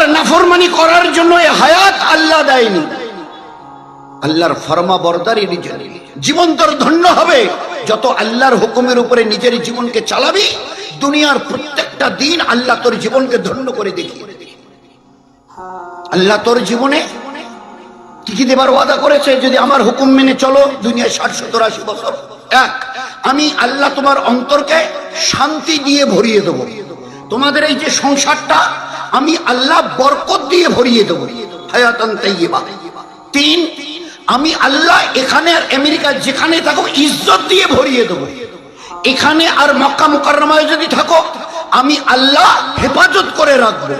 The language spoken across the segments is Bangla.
আল্লাহর নাফরমানি করার জন্য এ হায়াত আল্লাহ দেয়নি। আল্লাহর ফরমা বরদারির জন্য জীবন তোর ধন্য হবে। যত আল্লাহর হুকুমের উপরে নিজের জীবনকে চালাবি, দুনিয়ার প্রত্যেকটা দিন আল্লাহ তোর জীবনকে ধন্য করে দেখিয়ে। আল্লাহ তোর জীবনে কি কি দেবার ওয়াদা করেছে? যদি আমার হুকুম মেনে চলো, দুনিয়ায় ষাট, সত্তর, আশি বছর। এক, আমি আল্লাহ তোমার অন্তরকে শান্তি দিয়ে ভরিয়ে দেবো। তোমাদের এই যে সংসারটা, আমি আল্লাহ বরকত দিয়ে ভরিয়ে দেবো। হায়াতান তাইয়্যিবা। তিন, আমি আল্লাহ এখানে আর আমেরিকা যেখানে থাকো ইজ্জত দিয়ে ভরিয়ে দেবো। এখানে আর মক্কা মুকাররমায় যদি থাকো আমি আল্লাহ হেফাজত করে রাখব।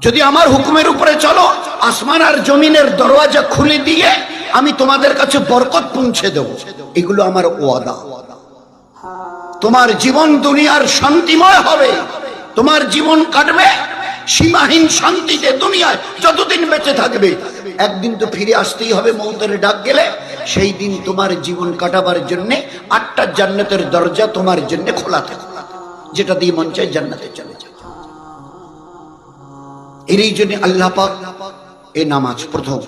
যদি আমার হুকুমের উপরে চলো, আসমান আর জমিনের দরওয়াজা খুলে দিয়ে আমি তোমাদের কাছে বরকত পৌঁছে দেবো। এগুলো আমার ওয়াদা। তোমার জীবন দুনিয়ার শান্তিময় হবে। তোমার জীবন কাটবে সীমাহীন শান্তিতে দুনিয়ায় যতদিন বেঁচে থাকবে। একদিন তো ফিরে আসতেই হবে মৌতের ডাক গেলে। সেই দিন তোমার জীবন কাটাবার জন্য আটটা জান্নাতের দরজা তোমার জন্য খোলা থাকে। যেটা দিয়ে মন চায় জান্নাতে চলে যায়। এরই জন্য আল্লাহ পাক এই নামাজ প্রথম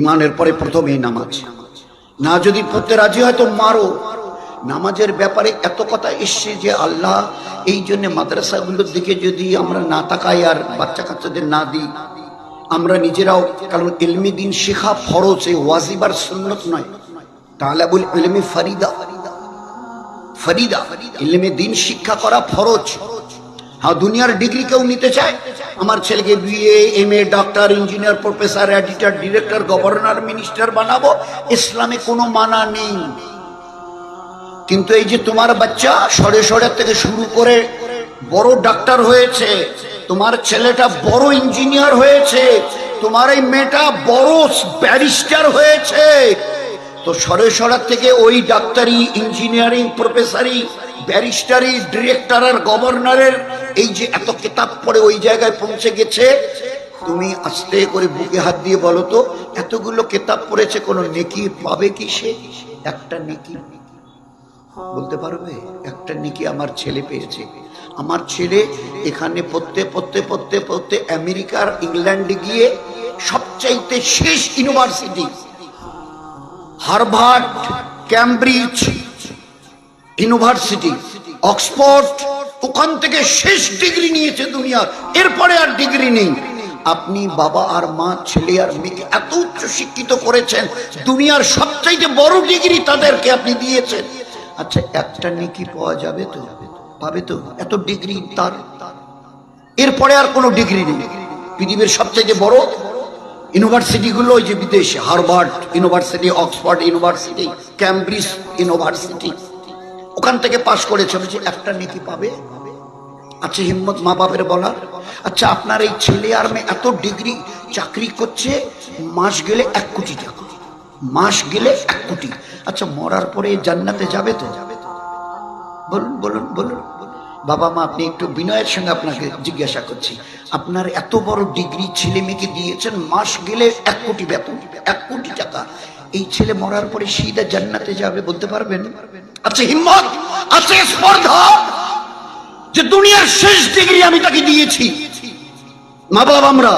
ইমানের পরে প্রথম এই নামাজ। না যদি পড়তে রাজি হয় তো মারো। নামাজের ব্যাপারে এত কথা এসছে যে আল্লাহ এই জন্য মাদ্রাসাগুলোর দিকে যদি আমরা না তাকাই আর বাচ্চা কাচ্চাদের না দিই, আমরা নিজেরাও, কারণ এলমি দিন শেখা ফরজ এই ওয়াজিবার সুন্নত নয়। তাহলে বল এলমি ফারিদা। ফরিদা, ইলমে দিন শিক্ষা করা ফরজ। হ্যাঁ দুনিয়ার ডিগ্রি কেউ নিতে চায়? আমার ছেলেকে BA M A doctor engineer, professor, editor, director, governor, minister বানাবো, ইসলামে কোনো মানা নেই। কিন্তু এই যে তোমার বাচ্চা সরে সরে থেকে শুরু করে বড় ডাক্তার হয়েছে, তোমার ছেলেটা বড় ইঞ্জিনিয়ার হয়েছে, তোমার এই মেয়েটা বড় ব্যারিস্টার হয়েছে। তো সরে সরার থেকে ওই ডাক্তারি, ইঞ্জিনিয়ারিং, প্রফেসারি, ব্যারিস্টারি, ডিরেক্টর আর গভর্নরের এই যে এত কিতাব পড়ে ওই জায়গায় পৌঁছে গেছে। তুমি আস্তে করে বুকে হাত দিয়ে বলো তো, এতগুলো কিতাব পড়েছে, কোনো নেকি পাবে কি সে? একটা নেকি বলতে পারবে? একটা নেকি আমার ছেলে পেয়েছে। আমার ছেলে এখানে পড়তে পড়তে পড়তে পড়তে আমেরিকার ইংল্যান্ডে গিয়ে সবচাইতে শেষ university. Harvard, Cambridge university, Oxford, ওখান থেকে শেষ ডিগ্রি নিয়েছে দুনিয়ার। এরপরে আর ডিগ্রি নেই। আপনি বাবা আর মা, ছেলে আর মেয়েকে এত উচ্চ শিক্ষিত করেছেন, দুনিয়ার সবচাইতে বড় ডিগ্রি তাদেরকে আপনি দিয়েছেন। আচ্ছা একটা নেকি পাওয়া যাবে তো? পাবে তো? এত ডিগ্রি তার? এরপরে আর কোনো ডিগ্রি নেই। পৃথিবীর সবচেয়ে বড় ইউনিভার্সিটিগুলো ওই যে বিদেশে, Harvard university, Oxford university, Cambridge university. ওখান থেকে পাশ করেছে, বলছে একটা নেকি পাবে? আচ্ছা হিম্মত মা বাপের বলার? আচ্ছা আপনার এই ছেলে আর মেয়ে এত ডিগ্রি চাকরি করছে, মাস গেলে এক কোটি টাকা। মাস গেলে এক কোটি। আচ্ছা মরার পরে জান্নাতে যাবে তো? যাবে তো বলুন বলুন বলুন। বাবা মা, আপনি একটু বিনয়ের সঙ্গে আপনাকে জিজ্ঞাসা করছি। আপনার এত বড় ডিগ্রি ছেলে মেয়েকে দিয়েছেন, মাস গেলে এক কোটি বেতন, এক কোটি টাকা। এই ছেলে মরার পরে সিধা জান্নাতে যাবে বলতে পারবেন? আছে হিম্মত, আছে স্পর্ধা যে দুনিয়ার শেষ ডিগ্রি আমি তাকে দিয়েছি। মা বাবা আমরা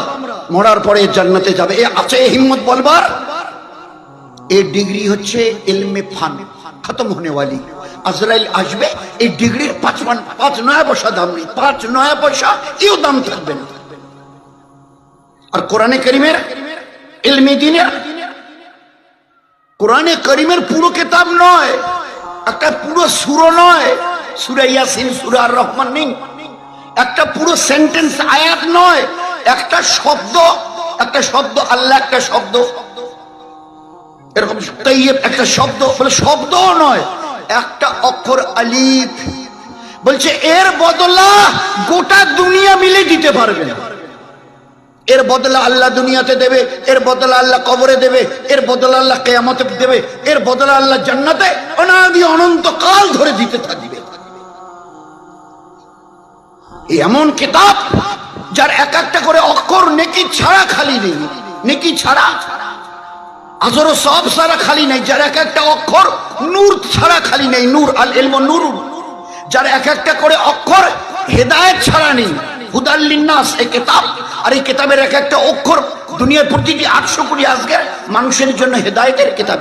মরার পরে জান্নাতে যাবে। এ আছে হিম্মত বলবার? এই ডিগ্রি হচ্ছে ইলমে ফান, খতম হোনে ওয়ালি। আজরাইল আসবে, এই ডিগ্রির পাঁচ পাঁচ নয়া পয়সা দাম নেই, পাঁচ নয়া পয়সা কেউ দাম থাকবে না। আর কোরআনে করিমের, ইলমে দিনের, কোরআনে করিমের পুরো কিতাব নয়, একটা পুরো সুরো নয়, সুরে ইয়াসিন, সুরে আর রহমান নেই। একটা পুরো সেন্টেন্স আয়াত নয়, একটা শব্দ একটা শব্দ আল্লাহ, একটা শব্দ এরকম তাইয়েব একটা শব্দ, বলে শব্দও নয়, একটা অক্ষর আলিফ। বলছে, এর বদলা গোটা দুনিয়া মিলে দিতে পারবে না। এর বদলা আল্লাহ দুনিয়াতে দেবে, এর বদলা আল্লাহ কবরে দেবে, এর বদলা আল্লাহ কেয়ামতে দেবে, এর বদলা আল্লাহ জান্নাতে অনাদি অনন্ত কাল ধরে দিতে থাকবে। এমন কিতাব, যার এক একটা করে অক্ষর নেকি ছাড়া খালি নেই, নেকি ছাড়া সব সারা খালি নেই, যার এক একটা অক্ষর নূর ছাড়া খালি নেই, নূর আল এলম নূর। যার এক একটা করে অক্ষর হেদায়েত ছাড়া নেই। এই কেতাব। আর এই কেতাবের এক একটা অক্ষর দুনিয়ার প্রতিটি আটশো কোটি আজকে মানুষের জন্য হেদায়েতের কেতাব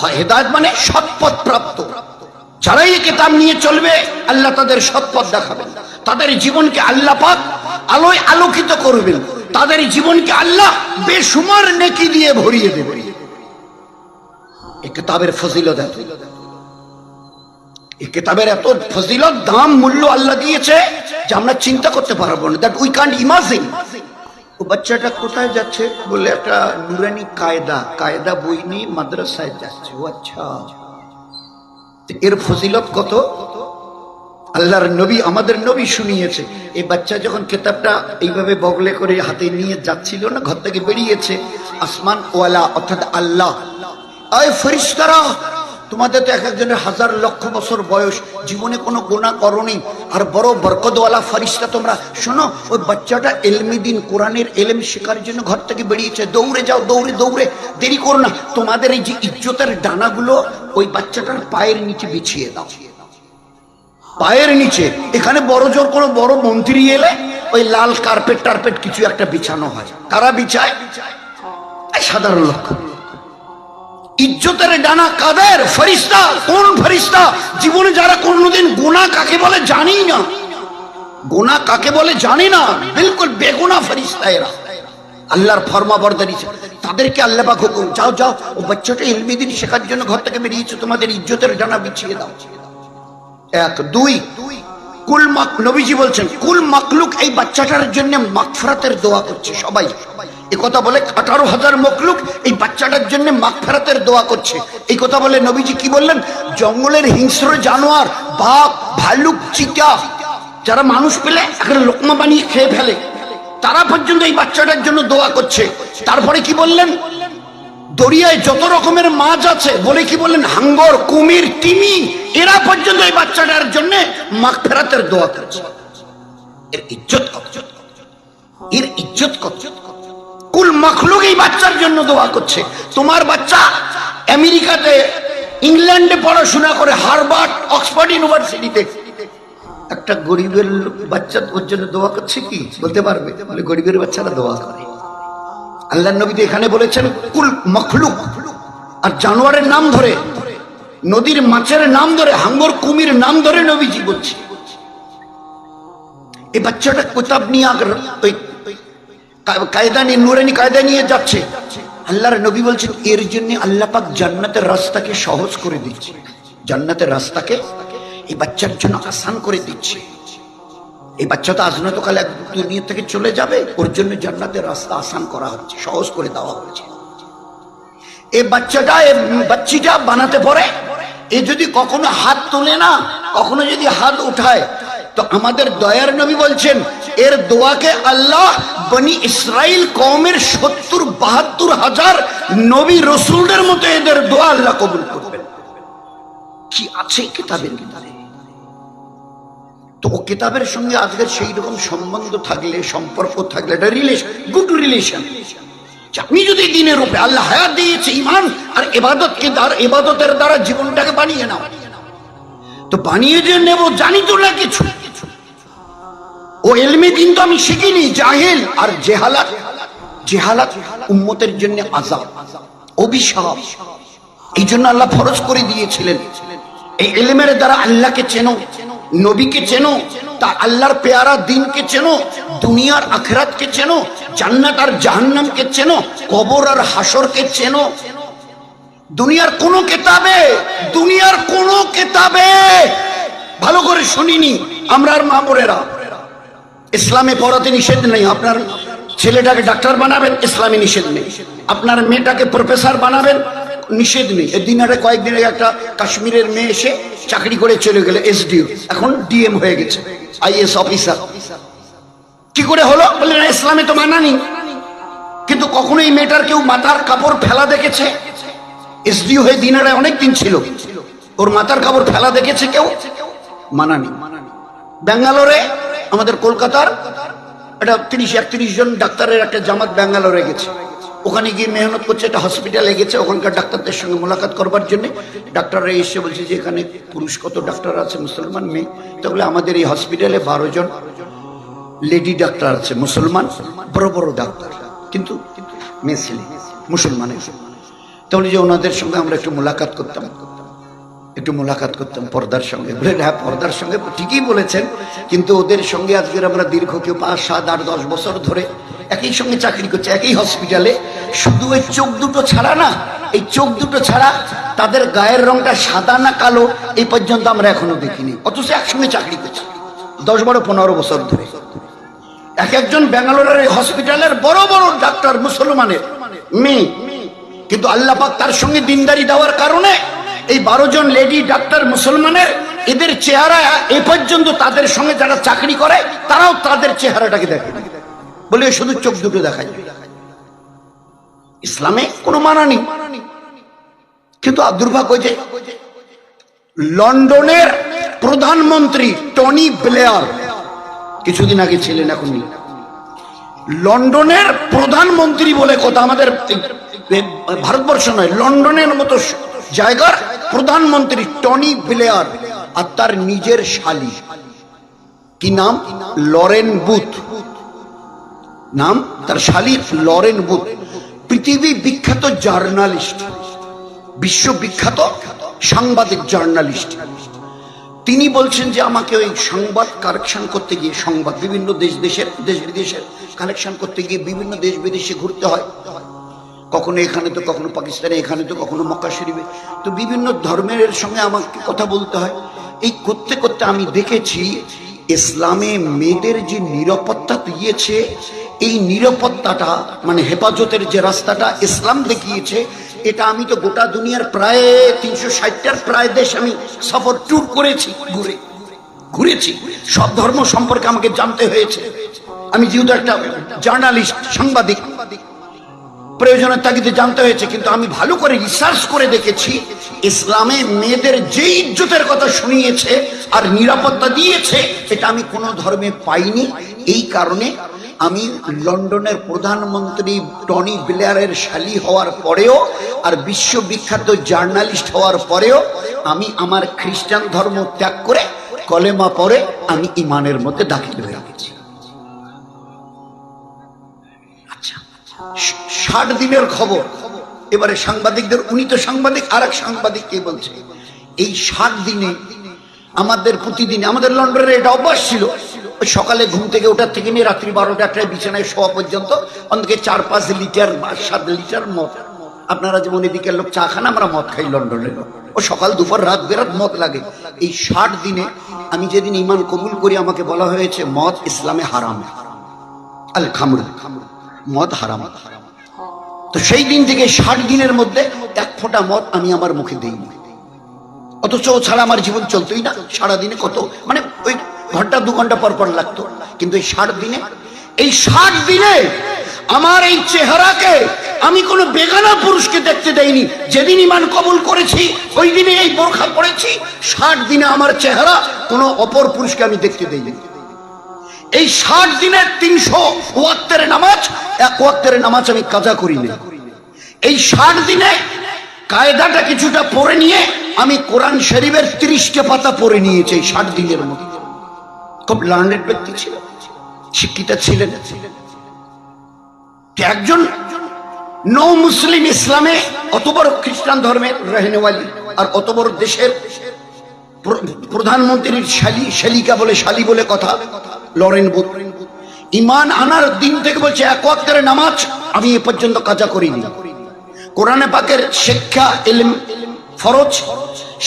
হয় হেদায়েত মানে সৎপথ প্রাপ্ত। যারাই এই কেতাব নিয়ে চলবে, আল্লাহ তাদের সৎপথ দেখাবেন। তাদের জীবনকে আল্লাহ পাক আলোয় আলোকিত করবেন। তাদের জীবনকে আল্লাহ বেসুমার নেকি দিয়ে ভরিয়ে এই কেতাবের ফজিলত এত। এই কেতাবের এত ফজিলত, দাম, মূল্য আল্লাহ দিয়েছে যে আমরা চিন্তা করতে পারব না। দ্যাট উই কান্ট ইমাজিন ও বাচ্চাটা কোথায় যাচ্ছে বলে একটা নুরানি কায়দা কায়দা বই নিয়ে মাদ্রাসায় যাচ্ছে। ও আচ্ছা। এর ফজিলত কত? আল্লাহর নবী আমাদের নবী শুনিয়েছে। এই বাচ্চা যখন কেতাবটা এইভাবে বগলে করে হাতে নিয়ে যাচ্ছিল না, ঘর থেকে বেরিয়েছে, আসমান ওয়ালা অর্থাৎ আল্লাহ। ফরিস্তারা তোমাদের তো এক একজনের হাজার লক্ষ বছর বয়স, জীবনে কোনো গুণা করনি। আর বড় বরকতওয়ালা ফারিস্তা তোমরা, শোনো, ওই বাচ্চাটা এলমি দিন, কোরআনের এলেম শেখার জন্য ঘর থেকে বেরিয়েছে। দৌড়ে যাও, দৌড়ে দৌড়ে, দেরি করো না। তোমাদের এই যে ইজ্জতের ডানাগুলো, ওই বাচ্চাটার পায়ের নিচে বিছিয়ে দাও। পায়ের নিচে। এখানে বড় জোর কোনো বড় মন্ত্রী এলে ওই লাল কার্পেট টার্পেট কিছু একটা বিছানো হয়। কারা বিছায়? সাধারণ লোক ইজ্জতের ডানা কাদের? ফরিস্তা কোন ফরিস্তা জীবনে যারা কোনোদিন গোনা কাকে বলে জানি না। গোনা কাকে বলে জানি না। বিলকুল বেগুনা ফরিস্তা এরা। আল্লাহর ফরমা বরদারি তাদেরকে আল্লাহ পাক হুকুম, যাও যাও, ও বাচ্চাটা ইলমি দিন শেখার জন্য ঘর থেকে বেরিয়েছে। তোমাদের ইজ্জতের ডানা বিছিয়ে দাও। এক, দুই। কুল মাক, নবীজি বলছেন, কুল মাকলুক এই বাচ্চাটার জন্য মাগফিরাতের দোয়া করছে সবাই। এই কথা বলে আঠারো হাজার মকলুক এই বাচ্চাটার জন্য মাগফিরাতের দোয়া করছে। এই কথা বলে নবীজি কি বললেন? জঙ্গলের হিংস্র জানোয়ার, বাঘ, ভালুক চিতা যারা মানুষ পেলে একটা লোকমা বানিয়ে খেয়ে ফেলে, তারা পর্যন্ত এই বাচ্চাটার জন্য দোয়া করছে। তারপরে কি বললেন? দরিয়ায় যত রকমের মাছ আছে, বলে কি বললেন, হাঙ্গর, কুমির, তিমি, এরা পর্যন্ত এই বাচ্চাটার জন্য মাখ ফেরাতের দোয়া করছে। এর ইজ্জত কত? এর ইজ্জত কত? কুল মখলুক এই বাচ্চার জন্য দোয়া করছে। তোমার বাচ্চা আমেরিকাতে, ইংল্যান্ডে পড়াশোনা করে হারবার্ড অক্সফোর্ড ইউনিভার্সিটিতে। একটা গরিবের বাচ্চা ওর জন্য দোয়া করছে কি? বলতে পারবে? গরিবের বাচ্চারা দোয়া করে। আল্লাহ নবী এখানে বলেছেন, কুল মখলুক। আর জানোয়ারের নাম ধরে, নদীর মাছের নাম ধরে, হাঙ্গর কুমির নাম ধরে নবীজি বলছে। এই বাচ্চাটা কোতাব নিয়ে কায়দা নিয়ে, নুরানি কায়দা নিয়ে যাচ্ছে। আল্লাহর নবী বলছেন, এর জন্য আল্লাহ পাক জান্নাতের রাস্তাকে সহজ করে দিচ্ছে। জান্নাতের রাস্তাকে এই বাচ্চার জন্য আসান করে দিচ্ছে। এই বাচ্চা তো আজ নয়তো কাল দুনিয়া থেকে চলে যাবে। ওর জন্য জান্নাতের রাস্তা আসান করা হচ্ছে, সহজ করে দেওয়া হচ্ছে এই বাচ্চাটা এই বাচ্চিটা বানাতে পারে? এ যদি কখনো হাত তোলে না, কখনো যদি হাত উঠায়, তো আমাদের দয়ার নবী বলছেন, এর দোয়াকে আল্লাহ বনি ইসরাইল কওমের সত্তর বাহাত্তর হাজার নবী রসুলদের মতো এদের দোয়া আল্লাহ কবুল করবেন। কি আছে কিতাবের কিতাবে তো ও কিতাবের সঙ্গে আজকের সেই রকম সম্বন্ধ থাকলে, সম্পর্ক থাকলে এটা রিলেশন গুড রিলেশন আপনি যদি দিনের রূপে আল্লাহ হায়াত দিয়েছে ইমান আর এবাদতকে এবাদতের দ্বারা জীবনটাকে বানিয়ে নাও। তো বানিয়ে যে নেব, জানি তো না কিছু। ও এলমে দিন তো আমি শিখিনি, জাহেল আর জেহালাত। জেহালাত উম্মতের জন্য আজাব অভিশাপ। এই জন্য আল্লাহ ফরজ করে দিয়েছিলেন। এই এলেমের দ্বারা আল্লাহকে চেনো। নবীকে চেনো, তা আল্লাহর পেয়ারা দিনকে চেনো, দুনিয়ার আখরাতকে চেনো, জান্নাত আর জাহান্নামকে চেনো, কবর আর হাসরকে চেনো। দুনিয়ার কোন কেতাবে, দুনিয়ার কোন কেতাবে। ভালো করে শুনিনি, আমরা আর মা বোনেরা। ইসলামে পড়াতে নিষেধ নেই, আপনার ছেলেটাকে ডাক্তার বানাবেন, ইসলামে নিষেধ নেই। আপনার মেয়েটাকে প্রফেসর বানাবেন নিষেধ নেই। আগে কয়েকদিন আগে একটা কাশ্মীরের মেয়ে এসে চাকরি করে চলে গেলে এসডিও। এখন ডিএম হয়ে গেছে আইএস অফিসার। কি করে হলো? বললেন না, ইসলামে তো মানা নেই। কিন্তু কখনো এই মেয়েটার কেউ মাথার কাপড় ফেলা দেখেছে? এসডিও হয়ে দিনারে অনেক দিন ছিল। ওর মাথার কাপড় ফেলা দেখেছে কেউ? মানা নেই। ব্যাঙ্গালোরে আমাদের কলকাতার একটা তিরিশ একত্রিশ জন ডাক্তারের একটা জামাত ব্যাঙ্গালোরে গেছে। ওখানে গিয়ে মেহনত করছে, একটা হসপিটালে গেছে, ওখানকার ডাক্তারদের সঙ্গে মোলাকাত করবার জন্য। ডাক্তাররা এসে বলছে যে এখানে পুরুষ কত ডাক্তার আছে, মুসলমান, মেয়ে। তাহলে আমাদের এই হসপিটালে বারো জন লেডি ডাক্তার আছে, মুসলমান, বড় বড় ডাক্তার। কিন্তু মেয়ে, ছেলে মুসলমানের তাহলে যে ওনাদের সঙ্গে আমরা একটু মোলাকাত করতাম, একটু মোলাকাত করতাম পর্দার সঙ্গে। বলেন হ্যাঁ পর্দার সঙ্গে ঠিকই বলেছেন, কিন্তু ওদের সঙ্গে আজকের আমরা দীর্ঘ কেউ পাঁচ, সাত, আট, দশ বছর ধরে একই সঙ্গে চাকরি করছে, একই হসপিটালে শুধু ওই চোখ দুটো ছাড়া না, এই চোখ দুটো ছাড়া তাদের গায়ের রংটা সাদা না কালো, এই পর্যন্ত আমরা এখনও দেখিনি। অথচ একসঙ্গে চাকরি করছি, দশ বারো পনেরো বছর ধরে। এক একজন ব্যাঙ্গালোরের হসপিটালের বড় বড় ডাক্তার মুসলমানের মেয়ে। কিন্তু আল্লাহ পাক তার সঙ্গে দিনদারি দেওয়ার কারণে এই বারো জন লেডি ডাক্তার মুসলমানের এদের চেহারা এ পর্যন্ত তাদের সঙ্গে যারা চাকরি করে, তারাও তাদের চেহারাটাকে দেখে। বলে শুধু চোখ দুটো দেখায় ইসলামে কোনো মানা নেই। কিন্তু দুর্ভাগ্য যে লন্ডনের প্রধানমন্ত্রী টনি ব্লেয়ার, কিছুদিন আগে ছিলেন এখন লন্ডনের প্রধানমন্ত্রী বলে কথা আমাদের ভারতবর্ষ নয়, লন্ডনের মতো জায়গার প্রধানমন্ত্রী টনি ব্লেয়ার আর তার নিজের শালী। কি নাম? Lauren Booth. নাম তার শালী লরেন বুথ পৃথিবী বিখ্যাত জার্নালিস্ট, বিশ্ববিখ্যাত সাংবাদিক জার্নালিস্ট। তিনি বলছেন যে আমাকে ওই সংবাদ কালেকশন করতে গিয়ে, সংবাদ বিভিন্ন দেশ দেশের, দেশ বিদেশের কালেকশন করতে গিয়ে বিভিন্ন দেশ বিদেশে ঘুরতে হয়। কখনো এখানে তো, কখনো পাকিস্তানে, এখানে তো, কখনো মক্কা শরীফে। তো বিভিন্ন ধর্মের সঙ্গে আমাকে কথা বলতে হয়। এই করতে করতে আমি দেখেছি, ইসলামে মেয়েদের যে নিরাপত্তা দিয়েছে এই নিরাপত্তাটা মানে হেফাজতের যে রাস্তাটা ইসলাম দেখিয়েছে, এটা আমি তো গোটা দুনিয়ার প্রায় তিনশো ষাটটার প্রায় দেশ আমি সফর ট্যুর করেছি, ঘুরে, ঘুরেছি। সব ধর্ম সম্পর্কে আমাকে জানতে হয়েছে। আমি যেহেতু একটা জার্নালিস্ট সাংবাদিক প্রয়োজনের তাগিদে জানতে হয়েছে, কিন্তু আমি ভালো করে রিসার্চ করে দেখেছি, ইসলামে মেয়েদের যে ইজ্জতের কথা শুনিয়েছে আর নিরাপত্তা দিয়েছে, এটা আমি কোনো ধর্মে পাইনি। এই কারণে আমি লন্ডনের প্রধানমন্ত্রী টনি ব্লেয়ারের শালী হওয়ার পরেও আর বিশ্ববিখ্যাত জার্নালিস্ট হওয়ার পরেও আমি আমার খ্রিস্টান ধর্ম ত্যাগ করে কলেমা পরে আমি ইমানের মধ্যে দাখিল হয়ে ষাট দিনের খবর। এবারে সাংবাদিকদের, উনি তো সাংবাদিক আর এক সাংবাদিক কে বলছে? এই ষাট দিনে আমাদের প্রতিদিন, আমাদের লন্ডনের এটা অভ্যাস ছিল। সকালে ঘুম থেকে ওঠার থেকে নিয়ে রাত্রি বারোটা একটায় বিছানায় শোয়া পর্যন্ত অন্তকে চার পাঁচ লিটার বা সাত লিটার মদ। আপনারা যেমন এদিকের লোক চা খান, আমরা মদ খাই লন্ডনের লোক। ও সকাল, দুপুর, রাত বেরাত মদ লাগে। এই ষাট দিনে আমি যেদিন ইমান কবুল করি, আমাকে বলা হয়েছে, মদ ইসলামে হারাম। আল খামর। মদ হারাম হারাম। তো সেই দিন থেকে ষাট দিনের মধ্যে এক ফোঁটা মদ আমি আমার মুখে দিইনি। অথচ ছাড়া আমার জীবন চলতোই না। সারা দিনে কত মানে ওই ঘণ্টা, দু ঘণ্টা পর পর লাগতো। কিন্তু এই ষাট দিনে এই ষাট দিনে আমার এই চেহারাকে আমি কোনো বেগানা পুরুষকে দেখতে দেইনি। যেদিন ইমান কবুল করেছি, ওই দিনে এই বোরখা পড়েছি ষাট দিনে আমার চেহারা কোনো অপর পুরুষকে আমি দেখতে দেইনি। এই ষাট দিনের তিনশো ওয়াক্তের নামাজ, এক ওয়াক্তের নামাজ আমি কাজা করিনি এই ষাট দিনে কায়দাটা কিছুটা পড়ে নিয়ে আমি কোরআন শরীফের তিরিশটা পাতা পড়ে নিয়েছি ষাট দিনের মধ্যে। খুব লার্নেড ব্যক্তি ছিল শিক্ষিতা ছিলেন। একজন নৌ মুসলিম ইসলামে অত বড় খ্রিস্টান ধর্মের রেহনেওয়ালি আর অত বড় দেশের প্রধানমন্ত্রীর শালি শালিকা বলে শালি বলে কথা কথা। লরেন বুথ ইমান আনার দিন থেকে বলছে, এক ওয়াক্তের নামাজ আমি এ পর্যন্ত কাজা করিনি। কোরআনে পাকের শিক্ষা এলিম ফরজ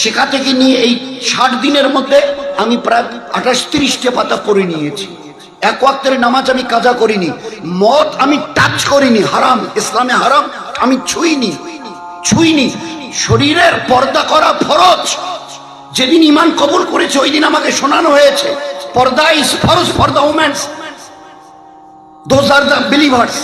শেখা থেকে নিয়ে এই ষাট দিনের মধ্যে আমি প্রায় আঠাশ তিরিশটা পাতা পড়ে নিয়েছি। এক ওয়াক্তের নামাজ আমি কাজা করিনি। মদ আমি টাচ করিনি, হারাম। ইসলামে হারাম, আমি ছুঁইনি ছুঁইনি। শরীরের পর্দা করা ফরজ। যেদিন ইমান কবুল করেছে, ওই দিন আমাকে শোনানো হয়েছে। Purdah is farz for the womens those are the believers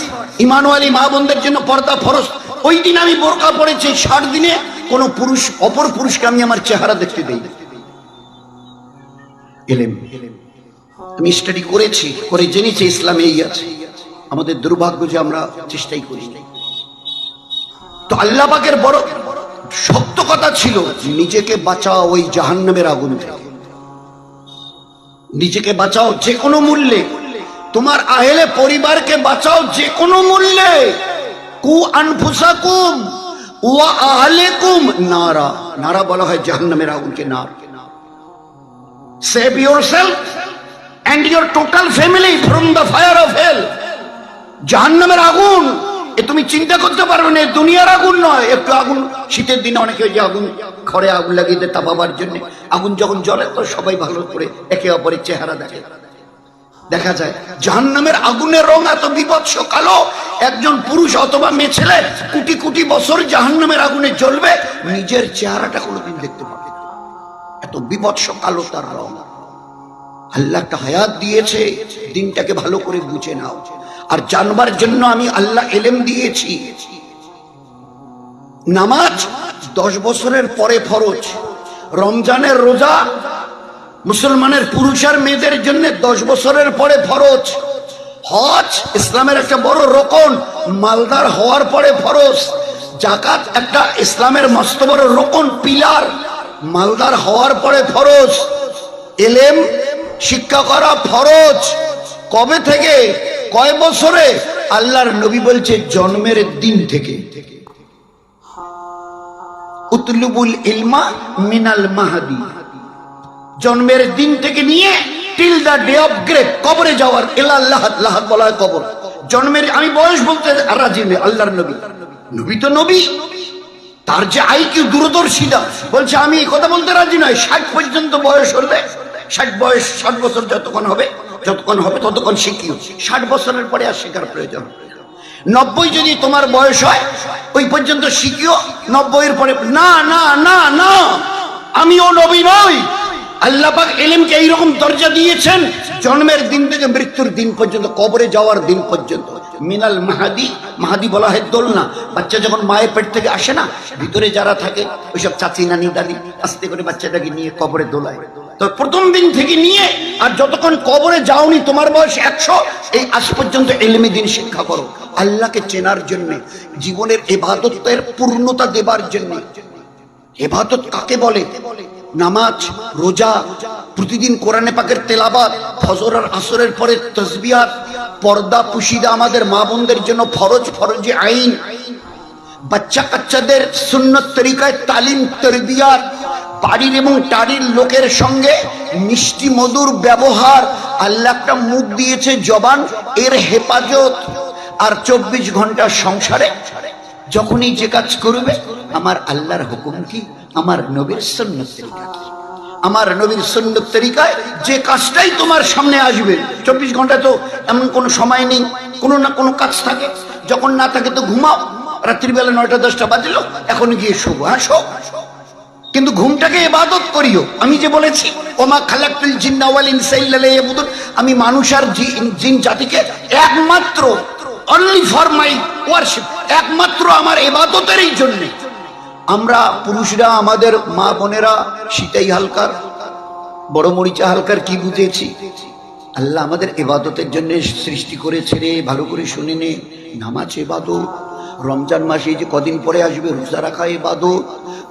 ইমানওয়ালি মা বোনদের জন্য পর্দা ফরজ। ওই দিন আমি বোরকা পড়েছি ষাট দিনে কোন পুরুষ, অপর পুরুষকে আমি আমার চেহারা দেখতে দেই। এলেম। আমি স্টাডি করেছি, করে জেনেছি ইসলামে এই আছে। আমাদের দুর্ভাগ্য যে আমরা চেষ্টাই করি। তো আল্লাহ পাকের বড় সত্য কথা ছিল, নিজেকে বাঁচাও ওই জাহান্নামের আগুন থেকে। নিজেকে বাঁচাও যে কোনো মূল্যে। তোমার আহেলে পরিবারকে বাঁচাও যে কোনো মূল্যে। কু আনফুসাকুম, ওয়া আহলেকুম নারা। নারা বলা হয় জাহান্নামের আগুনকে নার। Save yourself and your total family from the fire of hell জাহান্নামের আগুন এ তুমি চিন্তা করতে পারবে না দুনিয়ার আগুন নয়, একটু আগুন, শীতের দিনে অনেকে যে আগুন খড়ে আগুন লাগিয়ে দেয় তাপাবার জন্য। আগুন যখন জ্বলে, তো সবাই ভালো করে একে অপরের চেহারা দেখে। দেখা যায়, জাহান্নামের আগুনের রং এত বিভৎস কালো, একজন পুরুষ অথবা মেয়ে ছেলে কোটি কোটি বছর জাহান্নামের আগুনে জ্বলবে, নিজের চেহারাটা কোনোদিন দেখতে পাবে। এত বিভৎস কালো তার রং। আল্লাহ একটা হায়াত দিয়েছে, দিনটাকে ভালো করে বুঝে নাও। আর জানবার জন্য আমি আল্লাহ এলেম দিয়েছি। নামাজ দশ বছরের পরে ফরজ। রমজানের রোজা মুসলমানের পুরুষ আর মেয়েদের জন্য দশ বছরের পরে ফরজ। হজ ইসলামের একটা বড় রকম মালদার হওয়ার পরে ফরজ। জাকাত একটা ইসলামের মস্ত বড় রকম পিলার, মালদার হওয়ার পরে ফরজ। এলেম, শিক্ষা করা ফরজ। কবে থেকে কয় বছরে আল্লাহর নবী বলছে জন্মের দিন থেকে। উতলুবুল ইলমা মিনাল মাহাদি। জন্মের দিন থেকে নিয়ে till the day of great কবরে যাওয়ার এলা আল্লাহ আল্লাহ বলা হয় কবর। জন্মের, আমি বয়স বলতে রাজি নেই, আল্লাহর নবী। নবী তো নবী। তার যে আইকিউ দূরদর্শিতা, বলছে আমি কথা বলতে রাজি নয় ষাট পর্যন্ত বয়স হলে, ষাট বয়স, ষাট বছর যতক্ষণ হবে যতক্ষণ হবে ততক্ষণ শিখিও। ষাট বছরের পরে আর শেখার প্রয়োজন। নব্বই যদি তোমার বয়স হয়, ওই পর্যন্ত শিখিও। নব্বইয়ের পরে না না না না, আমিও নবী নই। আল্লাহ পাক এলেমকে এইরকম দরজা দিয়েছেন, জন্মের দিন থেকে মৃত্যুর দিন পর্যন্ত, কবরে যাওয়ার দিন পর্যন্ত। মিনাল মাহাদি মাহাদি বলা হয় দোলনা। বাচ্চা যখন মায়ের পেট থেকে আসে না, ভিতরে যারা থাকে, ওইসব চাচি, নানি, দাদি, আস্তে করে বাচ্চাটাকে নিয়ে কবরে দোলায়। তো প্রথম দিন থেকে নিয়ে আর যতক্ষণ কবরে যাওনি তোমার বয়স একশো, এই আজ পর্যন্ত এলেমে দিন শিক্ষা করো। আল্লাহকে চেনার জন্য, জীবনের এবাদতের পূর্ণতা দেবার জন্য। এবাদত কাকে বলে? নামাজ, রোজা, প্রতিদিন কোরআনে পাকের তেলাবাত ফজর আর আসরের পরে তসবিহাত পর্দা পুশিদা আমাদের মা বোনদের জন্য ফরজ, ফরজে আইন। বাচ্চা কাচ্চাদের সুন্নত তরিকায় তালিম, তরবিয়াত বাড়ির এবং টাড়ির লোকের সঙ্গে মিষ্টি মধুর ব্যবহার। আল্লাহ একটা মুখ দিয়েছে, জবান, এর হেফাজত। আর চব্বিশ ঘণ্টার সংসারে যখনই যে কাজ করবে, আমার আল্লাহর হুকুম কি? আমার নবীর সন্ন্যত তরিকা কি? আমার নবীর সন্ন্যত তরিকায় যে কাজটাই তোমার সামনে আসবে। চব্বিশ ঘণ্টা তো এমন কোনো সময় নেই, কোনো না কোনো কাজ থাকে। যখন না থাকে তো ঘুমাও। রাত্রিবেলা নয়টা দশটা বাজলো, এখন গিয়ে শোবো। হ্যাঁ শো কিন্তু ঘুমটাকে ইবাদত করিও। আমি যে বলেছি, ওমা খালাকুল জিন্না ওয়াল ইনসা ইল্লা লিয়াবুদুন। আমি মানুষ আর জিন জাতিকে একমাত্র অনলি ফর মাই ওয়ার্শিপ একমাত্র আমার ইবাদতেরই জন্য। আমরা পুরুষরা, আমাদের মা বোনেরা, শীতাই হালকার, বড় মরিচা হালকার কি বুঝেছি? আল্লাহ আমাদের এবাদতের জন্য সৃষ্টি করেছে রে, ভালো করে শুনে নে। নামাজ এবাদত রমজান মাসে যে কদিন পরে আসবে রোজা রাখা এবাদত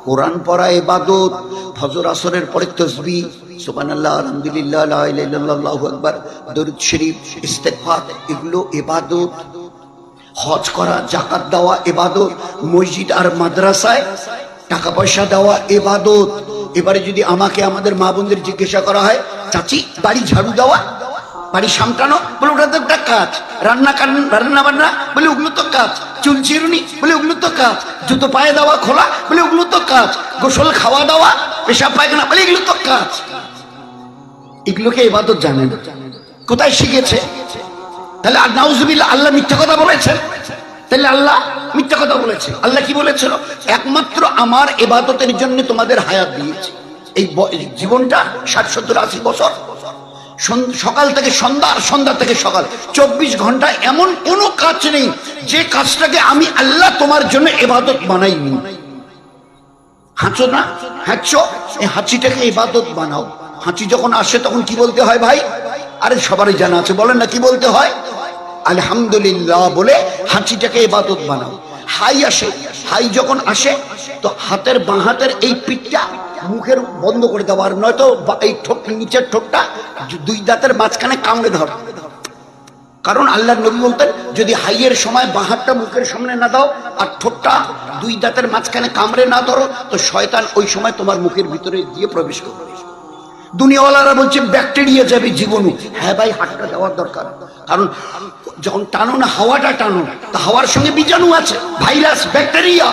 কোরআন পড়া এবাদত ফজর আসরের পরে তসবি সুবান আল্লাহ আলহামদুলিল্লাহ আকবর, দরুদ শরীফ ইস্তেকফার এগুলো এবাদত হজ করা জাকাত দেওয়া এবাদত মসজিদ আর মাদ্রাসায় টাকা পয়সা দেওয়া এবাদত এবারে যদি আমাকে আমাদের মা বোনদের জিজ্ঞাসা করা হয়, চাচি, বাড়ি ঝাড়ু দেওয়া? বাড়ি সামটানো, বলে ওটা তো একটা কাজ। রান্না রান্না বান্না, বলে ওগুলো তো কাজ। চুল চিরুনি, বলে ওগুলো তো কাজ। জুতো পায়ে দেওয়া, খোলা, বলে ওগুলো তো কাজ। গোসল, খাওয়া দাওয়া, পেশাব, পায়খানা, বলে এগুলো তো কাজ। এগুলোকে এবাদত জানে না কোথায় শিখেছে? তাহলে আর নাউজুবিল্লাহ, আল্লাহ মিথ্যা কথা বলেছেন? তাহলে আল্লাহ মিথ্যা কথা বলেছে। আল্লাহ কি বলেছিল একমাত্র আমার এবাদতের জন্য তোমাদের হায়াত দিয়েছে। এই জীবনটা ষাট, সত্তর, আশি বছর সকাল থেকে সন্ধ্যা আর সন্ধ্যা থেকে সকাল। চব্বিশ ঘণ্টা এমন কোনো কাজ নেই, যে কাজটাকে আমি আল্লাহ তোমার জন্য এবাদত বানাইনি। হাঁচো না, হাঁচো, এই হাঁচিটাকে এবাদত বানাও। হাঁচি যখন আসে তখন কি বলতে হয় ভাই? আরে সবারই জানা আছে, বলেন না কি বলতে হয়? আলহামদুলিল্লাহ বলে হাঁচিটাকে এবাদত বানাও। হাই আসে, হাই যখন আসে, তো হাতের বাঁ হাতের এই পিঠটা মুখের বন্ধ করে দেওয়ার নয়তো এই ঠোঁট, নিচের ঠোঁটটা দুই দাঁতের মাঝখানে কামড়ে ধর। কারণ আল্লাহ নবী বলতেন, যদি হাইয়ের সময় বাহারটা মুখের সামনে না দাও, আর ঠোঁটটা দুই দাঁতের মাঝখানে কামড়ে না ধরো, তো শয়তান ওই সময় তোমার মুখের ভিতরে গিয়ে প্রবেশ করবে। দুনিয়াওয়ালারা বলছে, ব্যাকটেরিয়া যাবে জীবনু। হ্যাঁ ভাই হাতটা দেওয়ার দরকার। কারণ যখন টানো না, হাওয়াটা টানো, তা হাওয়ার সঙ্গে বীজাণু আছে, ভাইরাস, ব্যাকটেরিয়া।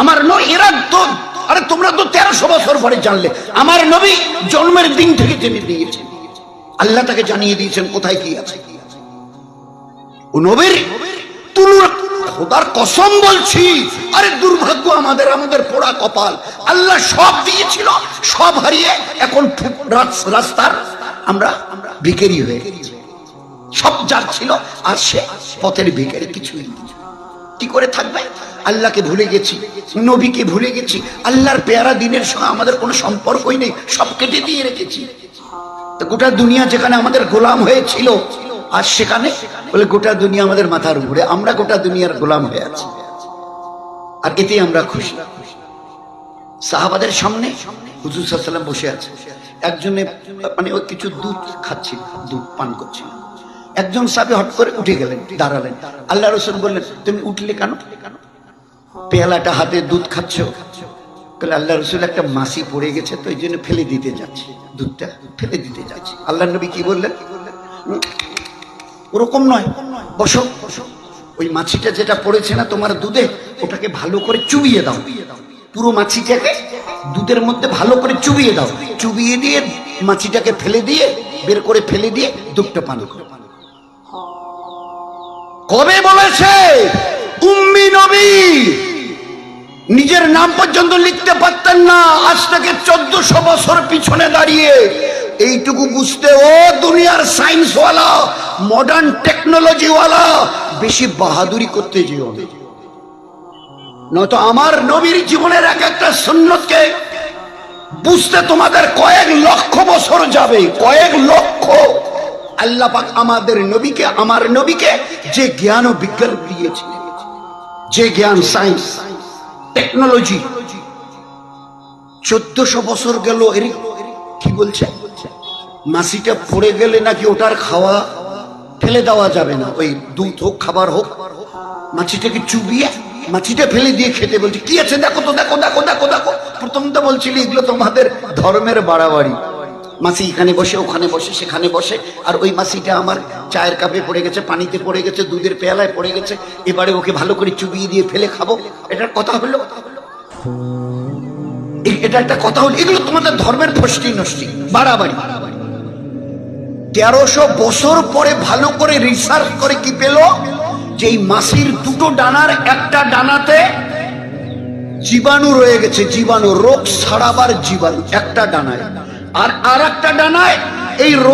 আমার নয়, এরা তো আরে তোমরা তো তেরোশো বছর পরে জানলে। আমার নবী জন্মের দিন থেকে জেনে দিয়েছেন। আল্লাহ তাকে জানিয়ে দিয়েছেন, কোথায় কি আছে? ও নবীর খোদার কসম বলছি, আরে দুর্ভাগ্য আমাদের আমাদের পোড়া কপাল। আল্লাহ সব দিয়েছিল, সব হারিয়ে এখন রাস্তার আমরা ভিকেরি হয়ে। সব যার ছিল, আর সে পথের ভিকেরি কিছুই নেই কি করে থাকবে? আল্লাহকে ভুলে গেছি, নবীকে ভুলে গেছি, আল্লাহর পেয়ারা দিনের সঙ্গে আমাদের কোনো সম্পর্কই নেই, সব কেটে দিয়ে রেখেছি। তো গোটা দুনিয়া যেখানে আমাদের গোলাম হয়েছিল, আর সেখানে বলে গোটা দুনিয়া আমাদের মাথার উপরে, আমরা গোটা দুনিয়ার গোলাম হয়ে আছি। আর এতেই আমরা খুশি। সাহাবাদের সামনে হুজুর সাল্লাম বসে আছে। একজনে মানে কিছু দুধ খাচ্ছিল, দুধ পান করছিল। একজন সাহেব হট করে উঠে গেলেন, দাঁড়ালেন। আল্লাহ রসুল বললেন, তুমি উঠলে কেন? পেয়ালাটা হাতে দুধ খাচ্ছ? বলে আল্লাহ রসুল, একটা মাসি পড়ে গেছে, তো এই জন্য ফেলে দিতে যাচ্ছি। দুধটা ফেলে দিতে যাচ্ছি। আল্লাহ নবী কি বললেন? ওরকম নয়। বসো। ওই মাছিটা যেটা পড়েছে না তোমার দুধে, ওটাকে ভালো করে চুবিয়ে দাও। পুরো মাছিটাকে দুধের মধ্যে ভালো করে চুবিয়ে দাও। চুবিয়ে দিয়ে মাছিটাকে ফেলে দিয়ে, বের করে ফেলে দিয়ে দুধটা পান করো। কবে বলেছে? উম্মি নবী। নিজের নাম পর্যন্ত লিখতে পারতেন না। আজ থেকে চোদ্দশো বছর পিছনে দাঁড়িয়ে। এইটুকু বুঝতে ও দুনিয়ার সায়েন্স ওয়ালা মডার্ন টেকনোলজি ওয়ালা বেশি বাহাদুরি করতে যেও। নয়তো আমার নবীর জীবনের এক একটা সুন্নতকে বুঝতে তোমাদের কয়েক লক্ষ বছর যাবে, কয়েক লক্ষ। আল্লাহ পাক আমাদের নবীকে, আমার নবীকে যে জ্ঞান ও বিজ্ঞান দিয়েছিলেন যে জ্ঞান সায়েন্স টেকনোলজি চোদ্দশো বছর গেল এর, কি বলছে? মাসিটা পড়ে গেলে নাকি ওটার খাওয়া ফেলে দেওয়া যাবে না, ওই দুধ হোক, খাবার হোক। মাছিটাকে চুবিয়ে মাছিটা ফেলে দিয়ে খেতে বলছে, কি আছে? দেখো তো, দেখো দেখো দেখো দেখো। প্রথম তো বলছিলি, এগুলো তোমাদের ধর্মের বাড়াবাড়ি। মাসি এখানে বসে, ওখানে বসে, সেখানে বসে। আর ওই মাসিটা আমার চায়ের কাপে পড়ে গেছে, পানিতে পড়ে গেছে, দুধের পেয়ালায় পড়ে গেছে। এবারে ওকে ভালো করে চুবিয়ে দিয়ে ফেলে খাব। এটার কথা হলো এটা একটা কথা হলো, এগুলো তোমাদের ধর্মের ফষ্টি নষ্টি, বাড়াবাড়ি। তেরোশো বছর পরে ভালো করে রিসার্চ করে কি পেল? যে এই মাসির দুটো ডানার একটা ডানাতে জীবাণু রয়ে গেছে, জীবাণু, রোগ ছাড়াবার জীবাণু, একটা ডানায়। আর আর একটা ডানায় এই রোগ